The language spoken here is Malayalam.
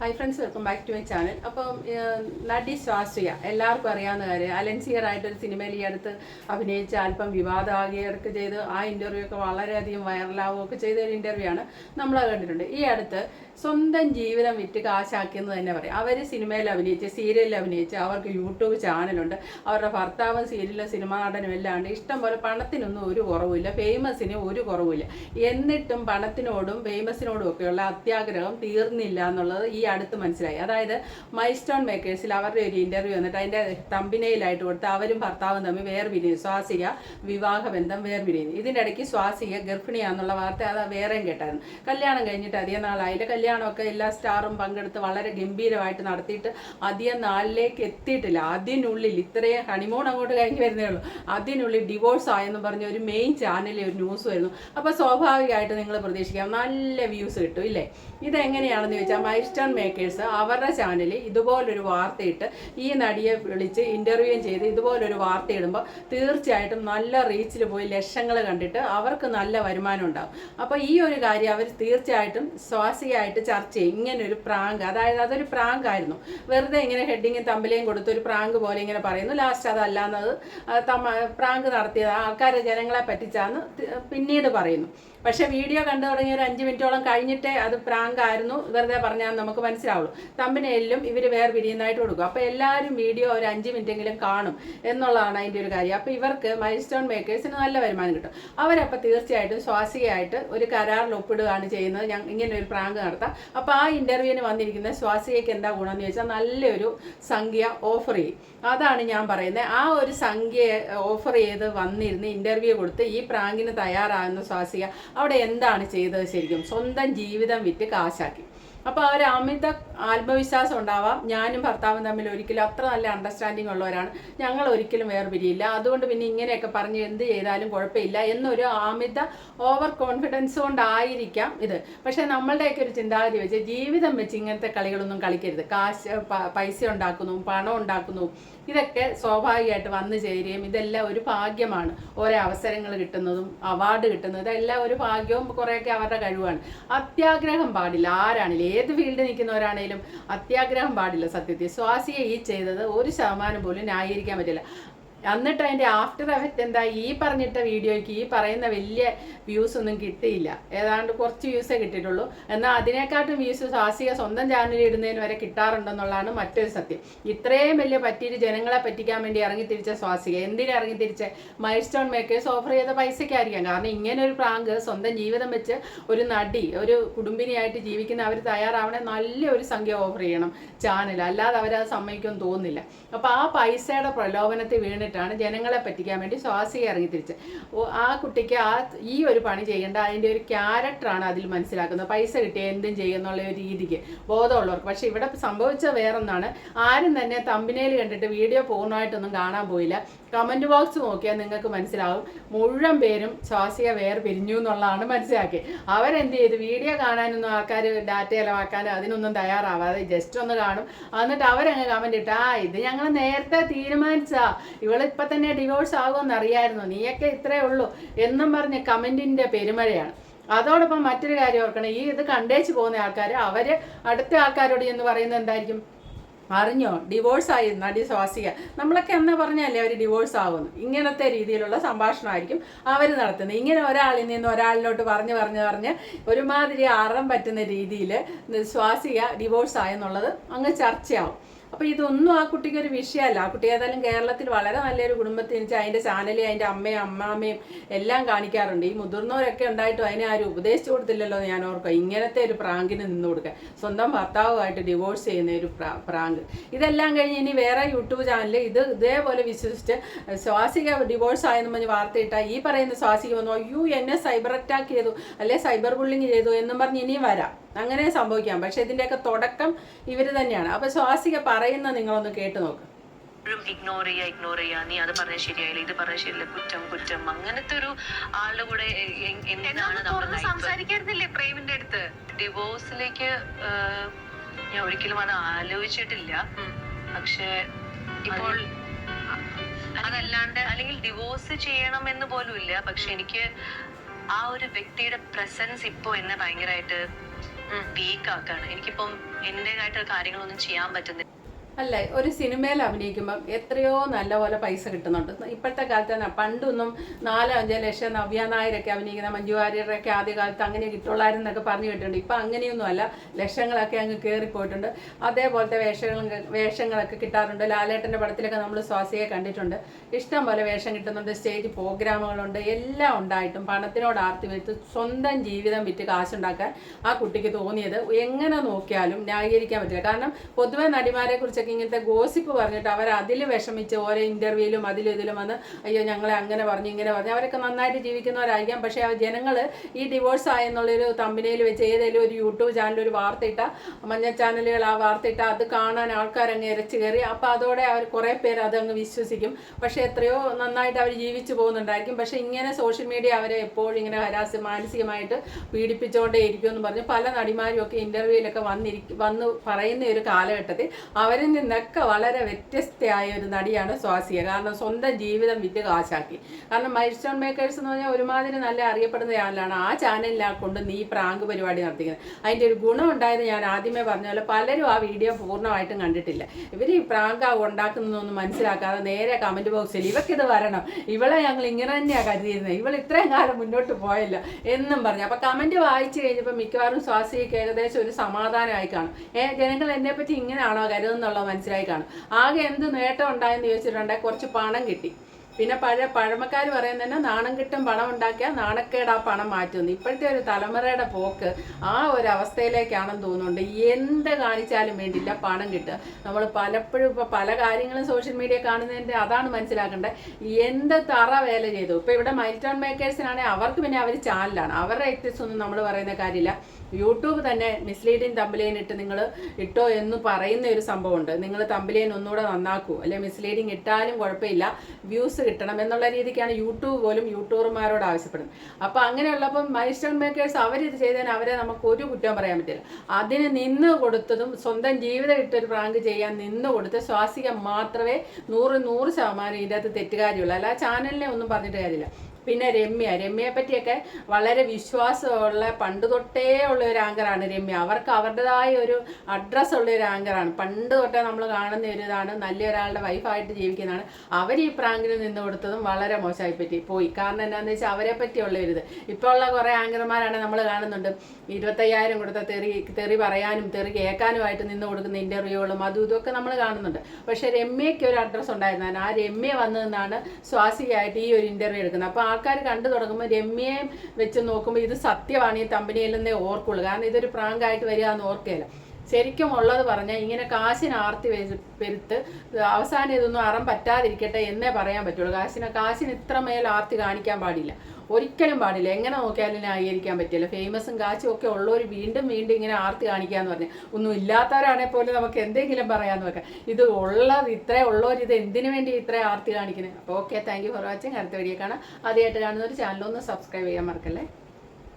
Hi friends welcome back to my channel അപ്പം നടി ശ്വാസിക എല്ലാവർക്കും അറിയാവുന്ന കാര്യം അലൻസിയർ ആയിട്ടൊരു സിനിമയിൽ ഈ അടുത്ത് അഭിനയിച്ച് അല്പം വിവാദമാകുകയൊക്കെ ചെയ്ത് ആ ഇന്റർവ്യൂ ഒക്കെ വളരെയധികം വൈറലാവുകയൊക്കെ ചെയ്ത ഒരു ഇന്റർവ്യൂ ആണ്. നമ്മൾ കണ്ടിട്ടുണ്ട്. ഈ അടുത്ത് സ്വന്തം ജീവിതം വിറ്റ് കാശാക്കിയെന്ന് തന്നെ പറയാം. അവർ സിനിമയിൽ അഭിനയിച്ച് സീരിയലിൽ അഭിനയിച്ച് അവർക്ക് യൂട്യൂബ് ചാനലുണ്ട്. അവരുടെ ഭർത്താവും സീരിയലും സിനിമാ നടനും എല്ലാം ഉണ്ട്. ഇഷ്ടം പോലെ പണത്തിനൊന്നും ഒരു കുറവില്ല ഫേമസിന് ഒരു കുറവില്ല എന്നിട്ടും പണത്തിനോടും ഫേമസിനോടും ഒക്കെയുള്ള അത്യാഗ്രഹം തീർന്നില്ല എന്നുള്ളത് ഈ അടുത്ത് മനസ്സിലായി. അതായത് മൈ സ്റ്റോൺ മേക്കേഴ്സിൽ അവരുടെ ഒരു ഇന്റർവ്യൂ വന്നിട്ട് അതിന്റെ തമ്പിനയിലായിട്ട് കൊടുത്ത് അവരും ഭർത്താവും തമ്മിൽ വേർപിരിഞ്ഞു. സ്വാസിക വിവാഹബന്ധം വേർപിരിഞ്ഞു. ഇതിന്റെ ഇടയ്ക്ക് സ്വാസിക ഗർഭിണിയാന്നുള്ള വാർത്ത അത് വേറെയും കേട്ടായിരുന്നു. കല്യാണം കഴിഞ്ഞിട്ട് അധികം നാളായില്ല. കല്യാണമൊക്കെ എല്ലാ സ്റ്റാറും പങ്കെടുത്ത് വളരെ ഗംഭീരമായിട്ട് നടത്തിയിട്ട് അധികം നാളിലേക്ക് എത്തിയിട്ടില്ല. അതിനുള്ളിൽ ഇത്രയും ഹണിമൂൺ അങ്ങോട്ട് കഴിഞ്ഞ് വരുന്നേ ഉള്ളൂ. അതിനുള്ളിൽ ഡിവോഴ്സ് ആയെന്ന് പറഞ്ഞ ഒരു മെയിൻ ചാനലിൽ ഒരു ന്യൂസ് വരുന്നു. അപ്പോൾ സ്വാഭാവികമായിട്ട് നിങ്ങൾ പ്രതീക്ഷിക്കാം നല്ല വ്യൂസ് കിട്ടും ഇല്ലേ? ഇതെങ്ങനെയാണെന്ന് ചോദിച്ചാൽ മൈസ്റ്റൺ മേക്കേഴ്സ് അവരുടെ ചാനലിൽ ഇതുപോലൊരു വാർത്തയിട്ട് ഈ നടിയെ വിളിച്ച് ഇന്റർവ്യൂ ചെയ്ത് ഇതുപോലൊരു വാർത്ത ഇടുമ്പോൾ തീർച്ചയായിട്ടും നല്ല റീച്ചിൽ പോയി ലക്ഷങ്ങൾ കണ്ടിട്ട് അവർക്ക് നല്ല വരുമാനം ഉണ്ടാകും അപ്പോൾ ഈ ഒരു കാര്യം അവർ തീർച്ചയായിട്ടും സ്വാസികമായിട്ട് ചർച്ച ചെയ്യും ഇങ്ങനെ ഒരു പ്രാങ്ക് അതായത് അതൊരു പ്രാങ്ക് ആയിരുന്നു വെറുതെ ഇങ്ങനെ ഹെഡിങ്ങും തമ്പിലേയും കൊടുത്ത് ഒരു പ്രാങ്ക് പോലെ ഇങ്ങനെ പറയുന്നു. ലാസ്റ്റ് അതല്ലാന്നത് പ്രാങ്ക് നടത്തിയത് ആൾക്കാരെ ജനങ്ങളെ പറ്റിച്ചാന്ന് പിന്നീട് പറയുന്നു. പക്ഷെ വീഡിയോ കണ്ടു തുടങ്ങിയ ഒരു അഞ്ച് മിനിറ്റോളം കഴിഞ്ഞിട്ടേ അത് പ്രാങ്ക് ആയിരുന്നു വെറുതെ പറഞ്ഞാൽ നമുക്ക് മനസ്സിലാവുള്ളൂ. തമ്പിനെല്ലും ഇവർ വേറെ പിരിയുന്നതായിട്ട് കൊടുക്കും. അപ്പോൾ എല്ലാവരും വീഡിയോ ഒരു അഞ്ച് മിനിറ്റെങ്കിലും കാണും എന്നുള്ളതാണ് അതിന്റെ ഒരു കാര്യം. അപ്പോൾ ഇവർക്ക് മൈൽ സ്റ്റോൺ മേക്കേഴ്സിന് നല്ല വരുമാനം കിട്ടും. അവരപ്പോൾ തീർച്ചയായിട്ടും സ്വാസികയായിട്ട് ഒരു കരാറിൽ ഒപ്പിടുകയാണ് ചെയ്യുന്നത്. ഞാൻ ഇങ്ങനെ ഒരു പ്രാങ്ക് നടത്താം. അപ്പോൾ ആ ഇന്റർവ്യൂവിന് വന്നിരിക്കുന്ന സ്വാസികയ്ക്ക് എന്താ ഗുണം എന്ന് ചോദിച്ചാൽ നല്ലൊരു സംഖ്യ ഓഫർ ചെയ്യും. അതാണ് ഞാൻ പറയുന്നത് ആ ഒരു സംഖ്യ ഓഫർ ചെയ്ത് വന്നിരുന്ന് ഇന്റർവ്യൂ കൊടുത്ത് ഈ പ്രാങ്കിന് തയ്യാറാകുന്ന സ്വാസിക അവിടെ എന്താണ് ചെയ്തത് ശരിക്കും? സ്വന്തം ജീവിതം വിറ്റ് കാശാക്കി. അപ്പോൾ അവർ അമിത ആത്മവിശ്വാസം ഉണ്ടാവാം. ഞാനും ഭർത്താവും തമ്മിൽ ഒരിക്കലും അത്ര നല്ല അണ്ടർസ്റ്റാൻഡിങ് ഉള്ളവരാണ്. ഞങ്ങൾ ഒരിക്കലും വേർപിരിയില്ല. അതുകൊണ്ട് പിന്നെ ഇങ്ങനെയൊക്കെ പറഞ്ഞ് എന്ത് ചെയ്താലും കുഴപ്പമില്ല എന്നൊരു അമിത ഓവർ കോൺഫിഡൻസ് കൊണ്ടായിരിക്കാം ഇത്. പക്ഷേ നമ്മളുടെയൊക്കെ ഒരു ചിന്താഗതി വെച്ച് ജീവിതം വെച്ച് ഇങ്ങനത്തെ കളികളൊന്നും കളിക്കരുത്. കാശ് പൈസ ഉണ്ടാക്കുന്നു പണം ഉണ്ടാക്കുന്നു ഇതൊക്കെ സ്വാഭാവികമായിട്ട് വന്നു ചേരുകയും ഇതെല്ലാം ഒരു ഭാഗ്യമാണ്. ഓരോ അവസരങ്ങൾ കിട്ടുന്നതും അവാർഡ് കിട്ടുന്നതും ഇതെല്ലാം ഒരു ഭാഗ്യവും കുറേയൊക്കെ അവരുടെ കഴിവാണ്. അത്യാഗ്രഹം പാടില്ല. ആരാണെങ്കിലും ഏത് ഫീൽഡിൽ നിൽക്കുന്നവരാണേലും അത്യാഗ്രഹം പാടില്ല സത്യത്തിൽ. സ്വാസിയെ ഈ ചെയ്തത് ഒരു ശതമാനം പോലും ന്യായീകരിക്കാൻ പറ്റില്ല. എന്നിട്ട് അതിന്റെ ആഫ്റ്റർ എഫക്റ്റ് എന്താ? ഈ പറഞ്ഞിട്ട വീഡിയോയ്ക്ക് ഈ പറയുന്ന വലിയ വ്യൂസ് ഒന്നും കിട്ടിയില്ല. ഏതാണ്ട് കുറച്ച് വ്യൂസേ കിട്ടിയിട്ടുള്ളൂ. എന്നാൽ അതിനെക്കാട്ടും വ്യൂസ് സ്വാസിക സ്വന്തം ചാനലിൽ ഇടുന്നതിന് വരെ കിട്ടാറുണ്ടെന്നുള്ളതാണ് മറ്റൊരു സത്യം. ഇത്രയും വലിയ പറ്റിയിട്ട് ജനങ്ങളെ പറ്റിക്കാൻ വേണ്ടി ഇറങ്ങി തിരിച്ച സ്വാസിക എന്തിനാ തിരിച്ച് മൈൽ സ്റ്റോൺ മേക്കേഴ്സ് ഓഫർ ചെയ്ത പൈസയ്ക്കായിരിക്കാം. കാരണം ഇങ്ങനെ ഒരു പ്രാങ്ക് സ്വന്തം ജീവിതം വെച്ച് ഒരു നടി ഒരു കുടുംബിനിയായിട്ട് ജീവിക്കുന്ന അവർ തയ്യാറാവണേ നല്ലൊരു സംഖ്യ ഓഫർ ചെയ്യണം ചാനൽ അല്ലാതെ അവരത് സമ്മതിക്കുമെന്ന് തോന്നുന്നില്ല. അപ്പോൾ ആ പൈസയുടെ പ്രലോഭനത്തിൽ വീണിട്ടാണ് ജനങ്ങളെ പറ്റിക്കാൻ വേണ്ടി സ്വാസിക ഇറങ്ങി ഓ, ആ കുട്ടിക്ക് ആ ഈ ഒരു പണി ചെയ്യേണ്ട അതിന്റെ ഒരു ക്യാരക്ടറാണ് അതിൽ മനസ്സിലാക്കുന്നത്. പൈസ കിട്ടിയ എന്തും ചെയ്യുന്നുള്ള ഒരു രീതിക്ക് ബോധമുള്ളവർക്ക്. പക്ഷെ ഇവിടെ സംഭവിച്ച വേറൊന്നാണ്. ആരും തന്നെ തമ്പിനയിൽ കണ്ടിട്ട് വീഡിയോ പൂർണമായിട്ടൊന്നും കാണാൻ പോയില്ല. കമന്റ് ബോക്സ് നോക്കിയാൽ നിങ്ങൾക്ക് മനസ്സിലാവും. മുഴുവൻ പേരും ശ്വാസിക വേറെ പിരിഞ്ഞു എന്നുള്ളതാണ് മനസ്സിലാക്കി അവരെന്ത് ചെയ്ത്? വീഡിയോ കാണാനൊന്നും ആൾക്കാർ ഡാറ്റ ചിലവാക്കാൻ അതിനൊന്നും തയ്യാറാവാതെ ജസ്റ്റ് ഒന്ന് കാണും. എന്നിട്ട് അവരങ്ങ് കമന്റ് ഇട്ട്. ആ ഇത് ഞങ്ങൾ നേരത്തെ തീരുമാനിച്ചാ ഇവളിപ്പോൾ തന്നെ ഡിവോഴ്സ് ആകുമെന്ന് അറിയായിരുന്നു. നീയൊക്കെ ഇത്രേ ഉള്ളൂ എന്നും പറഞ്ഞ് കമന്റിന്റെ പെരുമഴയാണ്. അതോടൊപ്പം മറ്റൊരു കാര്യം ഓർക്കണം. ഈ ഇത് കണ്ടേച്ച് പോകുന്ന ആൾക്കാർ അവർ അടുത്ത ആൾക്കാരോട് എന്ന് പറയുന്നത് എന്തായിരിക്കും? അറിഞ്ഞോ ഡിവോഴ്സ് ആയി നടി സ്വാസിക. നമ്മളൊക്കെ എന്നാ പറഞ്ഞല്ലേ അവർ ഡിവോഴ്സ് ആവുന്നു ഇങ്ങനത്തെ രീതിയിലുള്ള സംഭാഷണമായിരിക്കും അവർ നടത്തുന്നത്. ഇങ്ങനെ ഒരാളിൽ നിന്ന് ഒരാളിലോട്ട് പറഞ്ഞ് പറഞ്ഞ് പറഞ്ഞ് ഒരുമാതിരി അറം പറ്റുന്ന രീതിയിൽ സ്വാസിക ഡിവോഴ്സ് ആയെന്നുള്ളത് അങ്ങ് ചർച്ചയാവും. അപ്പോൾ ഇതൊന്നും ആ കുട്ടിക്ക് ഒരു വിഷയമല്ല. ആ കുട്ടി ഏതായാലും കേരളത്തിൽ വളരെ നല്ലൊരു കുടുംബത്തിൽ എനിക്ക് അതിന്റെ ചാനലിൽ അതിന്റെ അമ്മയും അമ്മാമ്മയും എല്ലാം കാണിക്കാറുണ്ട്. ഈ മുതിർന്നവരൊക്കെ ഉണ്ടായിട്ടും അതിനെ ആരും ഉപദേശിച്ചു കൊടുത്തില്ലല്ലോ ഞാൻ ഓർക്കുക ഇങ്ങനത്തെ ഒരു പ്രാങ്കിന് നിന്ന് കൊടുക്കുക സ്വന്തം ഭർത്താവുമായിട്ട് ഡിവോഴ്സ് ചെയ്യുന്ന ഒരു പ്രാങ്ക്. ഇതെല്ലാം കഴിഞ്ഞ് ഇനി വേറെ യൂട്യൂബ് ചാനലിൽ ഇത് ഇതേപോലെ വിശ്വസിച്ച് സ്വാസിക ഡിവോഴ്സ് ആയെന്ന് പറഞ്ഞ് വാർത്തയിട്ടാൽ ഈ പറയുന്ന സ്വാസിക വന്നു അയ്യോ എന്നെ സൈബർ അറ്റാക്ക് ചെയ്തു അല്ലെ സൈബർ ബുള്ളിങ് ചെയ്തു എന്നും പറഞ്ഞ് ഇനിയും വരാം. അങ്ങനെ സംഭവിക്കാം. പക്ഷെ ഇതിന്റെയൊക്കെ തുടക്കം ഇവർ തന്നെയാണ്. അപ്പോൾ സ്വാസിക പറയുന്ന നിങ്ങളൊന്ന് കേട്ടു നോക്ക്. എപ്പോഴും ഇഗ്നോർ ചെയ്യുക ഇഗ്നോർ ചെയ്യുക. നീ അത് പറഞ്ഞ ശരിയായില്ല ഇത് പറഞ്ഞ ശരിയല്ല കുറ്റം കുറ്റം. അങ്ങനത്തെ ഒരു ആളുടെ കൂടെ സംസാരിക്കാറില്ലേ എ- എന്തിനാണ് നമ്മൾ സംസാരിക്കായിരുന്നില്ലേ പ്രേമിന്റെ അടുത്ത്? ഡിവോഴ്സിലേക്ക് ഞാൻ ഒരിക്കലും അത് ആലോചിച്ചിട്ടില്ല. പക്ഷെ ഇപ്പോൾ അതല്ലാണ്ട് അല്ലെങ്കിൽ ഡിവോഴ്സ് ചെയ്യണം എന്ന് പോലും ഇല്ല പക്ഷെ എനിക്ക് ആ ഒരു വ്യക്തിയുടെ പ്രസൻസ് ഇപ്പോ എന്നെ ഭയങ്കരമായിട്ട് വീക്ക് ആക്കാണ്. എനിക്കിപ്പം എന്റെതായിട്ടുള്ള കാര്യങ്ങളൊന്നും ചെയ്യാൻ പറ്റുന്നില്ല. അല്ല ഒരു സിനിമയിൽ അഭിനയിക്കുമ്പോൾ എത്രയോ നല്ല പോലെ പൈസ കിട്ടുന്നുണ്ട്. ഇപ്പോഴത്തെ കാലത്ത് തന്നെ പണ്ടൊന്നും നാലോ അഞ്ചോ ലക്ഷം നവ്യ നായരൊക്കെ അഭിനയിക്കുന്ന മഞ്ജു വാര്യരൊക്കെ ആദ്യ കാലത്ത് അങ്ങനെ കിട്ടുള്ളായിരുന്നൊക്കെ പറഞ്ഞു കേട്ടിട്ടുണ്ട്. ഇപ്പം അങ്ങനെയൊന്നും അല്ല. ലക്ഷങ്ങളൊക്കെ അങ്ങ് കയറിപ്പോയിട്ടുണ്ട് അതേപോലത്തെ വേഷങ്ങളും വേഷങ്ങളൊക്കെ കിട്ടാറുണ്ട്. ലാലേട്ടന്റെ പടത്തിലൊക്കെ നമ്മൾ സ്വാസിയെ കണ്ടിട്ടുണ്ട്. ഇഷ്ടം പോലെ വേഷം കിട്ടുന്നുണ്ട്. സ്റ്റേജ് പ്രോഗ്രാമുകളുണ്ട്. എല്ലാം ഉണ്ടായിട്ടും പണത്തിനോട് ആർത്തി വെച്ച് സ്വന്തം ജീവിതം വിറ്റ് കാശുണ്ടാക്കാൻ ആ കുട്ടിക്ക് തോന്നിയത്. എങ്ങനെ നോക്കിയാലും ന്യായീകരിക്കാൻ പറ്റില്ല. കാരണം പൊതുവെ നടിമാരെ കുറിച്ചൊക്കെ ഇങ്ങനത്തെ ഗോസിപ്പ് പറഞ്ഞിട്ട് അവർ അതിൽ വിഷമിച്ച് ഓരോ ഇന്റർവ്യൂവിലും അതിലും ഇതിലും വന്ന് അയ്യോ ഞങ്ങളെ അങ്ങനെ പറഞ്ഞു ഇങ്ങനെ പറഞ്ഞു. അവരൊക്കെ നന്നായിട്ട് ജീവിക്കുന്നവരായിരിക്കാം. പക്ഷേ ജനങ്ങൾ ഈ ഡിവോഴ്സ് ആയെന്നുള്ളൊരു തമ്പിനയിൽ വെച്ച് ഏതെങ്കിലും ഒരു യൂട്യൂബ് ചാനൽ ഒരു വാർത്ത ഇട്ട മഞ്ഞ ചാനലുകൾ ആ വാർത്ത ഇട്ട അത് കാണാൻ ആൾക്കാരങ്ങ് ഇരച്ചു കയറി. അപ്പോൾ അതോടെ അവർ കുറേ പേര് അതങ്ങ് വിശ്വസിക്കും. പക്ഷേ എത്രയോ നന്നായിട്ട് അവർ ജീവിച്ചു പോകുന്നുണ്ടായിരിക്കും. പക്ഷേ ഇങ്ങനെ സോഷ്യൽ മീഡിയ അവരെ എപ്പോഴും ഇങ്ങനെ ഹരാസ് മാനസികമായിട്ട് പീഡിപ്പിച്ചുകൊണ്ടേ ഇരിക്കുമെന്ന് പറഞ്ഞ് പല നടിമാരും ഒക്കെ ഇന്റർവ്യൂവിലൊക്കെ വന്നിരിക്കും വന്ന് പറയുന്ന ഒരു കാലഘട്ടത്തിൽ നിന്നൊക്കെ വളരെ വ്യത്യസ്തയായ ഒരു നടിയാണ് സ്വാസിയ കാരണം സ്വന്തം ജീവിതം വിറ്റ് കാശാക്കി. കാരണം മൈൽ സ്റ്റോൺ മേക്കേഴ്സ് എന്ന് പറഞ്ഞാൽ ഒരുമാതിരി നല്ല അറിയപ്പെടുന്ന ചാനലാണ് ആ ചാനലിലാണ് കൊണ്ട് നീ പ്രാങ്ക് പരിപാടി നടത്തിക്കുന്നത്. അതിന്റെ ഒരു ഗുണം ഉണ്ടായത് ഞാൻ ആദ്യമേ പറഞ്ഞ പോലെ പലരും ആ വീഡിയോ പൂർണമായിട്ടും കണ്ടിട്ടില്ല. ഇവർ ഈ പ്രാങ്ക് ഉണ്ടാക്കുന്നതൊന്നും മനസ്സിലാക്കാതെ നേരെ കമന്റ് ബോക്സിൽ ഇവക്കിത് വരണം. ഇവളെ ഞങ്ങൾ ഇങ്ങനെ തന്നെയാണ് കരുതിയിരുന്നത്. ഇവൾ ഇത്രയും കാലം മുന്നോട്ട് പോയല്ല എന്നും പറഞ്ഞു. അപ്പോൾ കമന്റ് വായിച്ചു കഴിഞ്ഞപ്പോൾ മിക്കവാറും സ്വാസിക്ക് ഏകദേശം ഒരു സമാധാനമായി കാണും. ഏ ജനങ്ങൾ എന്നെപ്പറ്റി ഇങ്ങനെയാണോ കരുതുന്നുള്ളത് മനസ്സിലായി കാണും. ആകെ എന്ത് നേട്ടം ഉണ്ടായെന്ന് ചോദിച്ചിട്ടുണ്ടെങ്കിൽ കുറച്ച് പണം കിട്ടി. പിന്നെ പഴയ പഴമക്കാർ പറയുന്നത് തന്നെ നാണം കിട്ടും പണം ഉണ്ടാക്കിയാൽ നാണക്കേട് ആ പണം മാറ്റുന്നു ഇപ്പോഴത്തെ ഒരു തലമുറയുടെ പോക്ക് ആ ഒരു അവസ്ഥയിലേക്കാണെന്ന് തോന്നുന്നുണ്ട്. എന്ത് കാണിച്ചാലും വേണ്ടില്ല പണം കിട്ടുക. നമ്മൾ പലപ്പോഴും ഇപ്പോൾ പല കാര്യങ്ങളും സോഷ്യൽ മീഡിയ കാണുന്നതിന്റെ അതാണ് മനസ്സിലാക്കേണ്ടത്. എന്ത് തറ വേല ചെയ്തു. ഇപ്പോൾ ഇവിടെ മൈൽട്ടോൺ മേക്കേഴ്സിനാണെങ്കിൽ അവർക്ക് പിന്നെ അവർ ചാനലാണ്. അവരുടെ എത്തിക്സ് ഒന്നും നമ്മൾ പറയുന്ന കാര്യമില്ല. യൂട്യൂബ് തന്നെ മിസ്ലീഡിങ് തമ്പിലേൻ ഇട്ട് നിങ്ങൾ ഇട്ടോ എന്ന് പറയുന്ന ഒരു സംഭവമുണ്ട്. നിങ്ങൾ തമ്പിലേൻ ഒന്നുകൂടെ നന്നാക്കൂ. അല്ലെ മിസ്ലീഡിങ് ഇട്ടാലും കുഴപ്പമില്ല. വ്യൂസ് കിട്ടണം എന്നുള്ള രീതിക്കാണ് യൂട്യൂബ് പോലും യൂട്യൂബർമാരോട് ആവശ്യപ്പെടുന്നത്. അപ്പോൾ അങ്ങനെയുള്ളപ്പം മൈസ്റ്റോൺ മേക്കേഴ്സ് അവരിത് ചെയ്തതിന് അവരെ നമുക്ക് ഒരു കുറ്റം പറയാൻ പറ്റില്ല. അതിന് നിന്ന് കൊടുത്തതും സ്വന്തം ജീവിതം ഇട്ടൊരു പ്രാങ്ക് ചെയ്യാൻ നിന്ന് കൊടുത്ത് ശ്വാസിക മാത്രമേ നൂറ് നൂറ് ശതമാനം ഇതിനകത്ത് തെറ്റുകാരിയുള്ളൂ. അല്ല ചാനലിനെ ഒന്നും പറഞ്ഞിട്ട് കാര്യമില്ല. പിന്നെ രമ്യ. രമ്യയെ പറ്റിയൊക്കെ വളരെ വിശ്വാസമുള്ള പണ്ട് തൊട്ടേ ഉള്ള ഒരു ആങ്കറാണ് രമ്യ. അവർക്ക് അവരുടേതായ ഒരു അഡ്രസ്സ് ഉള്ള ഒരു ആങ്കറാണ് പണ്ട് തൊട്ടേ നമ്മൾ കാണുന്ന ഒരു ഇതാണ് നല്ല ഒരാളുടെ വൈഫായിട്ട് ജീവിക്കുന്നതാണ്. അവർ ഈ പ്രാങ്കിന് നിന്ന് കൊടുത്തതും വളരെ മോശമായി പറ്റി. പോയി. കാരണം എന്താണെന്ന് വെച്ചാൽ അവരെ പറ്റിയുള്ള ഒരു ഇത്. ഇപ്പോൾ ഉള്ള കുറേ ആങ്കർമാരാണ് നമ്മൾ കാണുന്നുണ്ട്. ഇരുപത്തയ്യായിരം കൊടുത്ത തെറി തെറി പറയാനും തെറി കേൾക്കാനുമായിട്ട് നിന്ന് കൊടുക്കുന്ന ഇന്റർവ്യൂകളും അതും ഇതൊക്കെ നമ്മൾ കാണുന്നുണ്ട്. പക്ഷേ രമ്യയ്ക്ക് ഒരു അഡ്രസ്സ് ഉണ്ടായിരുന്നു ആ രമ്യ വന്നതെന്നാണ് സ്വാസികയായിട്ട് ഈ ഒരു ഇന്റർവ്യൂ എടുക്കുന്നത്. അപ്പോൾ ആൾക്കാർ കണ്ടു തുടങ്ങുമ്പോൾ രമ്യയെ വെച്ച് നോക്കുമ്പോൾ ഇത് സത്യമാണ് ഈ തമ്പനിയിൽ നിന്നേ ഓർക്കുള്ളൂ. കാരണം ഇതൊരു പ്രാങ്കായിട്ട് വരിക എന്ന് ഓർക്കുകയില്ല ശരിക്കും ഉള്ളത് പറഞ്ഞാൽ ഇങ്ങനെ കാശിന് ആർത്തി പെരുത്ത് അവസാനം ഇതൊന്നും അറം പറ്റാതിരിക്കട്ടെ എന്നേ പറയാൻ പറ്റുള്ളൂ. കാശിന് കാശിന് ഇത്രമേൽ ആർത്തി കാണിക്കാൻ പാടില്ല. ഒരിക്കലും പാടില്ല. എങ്ങനെ നോക്കിയാലും ന്യായീകരിക്കാൻ പറ്റില്ല. ഫേമസും കാശും ഒക്കെ ഉള്ളവർ വീണ്ടും വീണ്ടും ഇങ്ങനെ ആർത്തി കാണിക്കാന്ന് പറഞ്ഞാൽ ഒന്നും ഇല്ലാത്തവരാണെങ്കിൽ പോലും നമുക്ക് എന്തെങ്കിലും പറയാമെന്ന് വെക്കാം. ഇത് ഉള്ളത് ഇത്രേ ഉള്ളവർ ഇത് എന്തിനു വേണ്ടി ഇത്രേ ആർത്തി കാണിക്കുന്നത് അപ്പോൾ okay thank you for watching അടുത്ത വീഡിയോ കാണാം. ആദ്യമായിട്ട് കാണുന്ന ഒരു ചാനലൊന്ന് സബ്സ്ക്രൈബ് ചെയ്യാൻ മറക്കല്ലേ?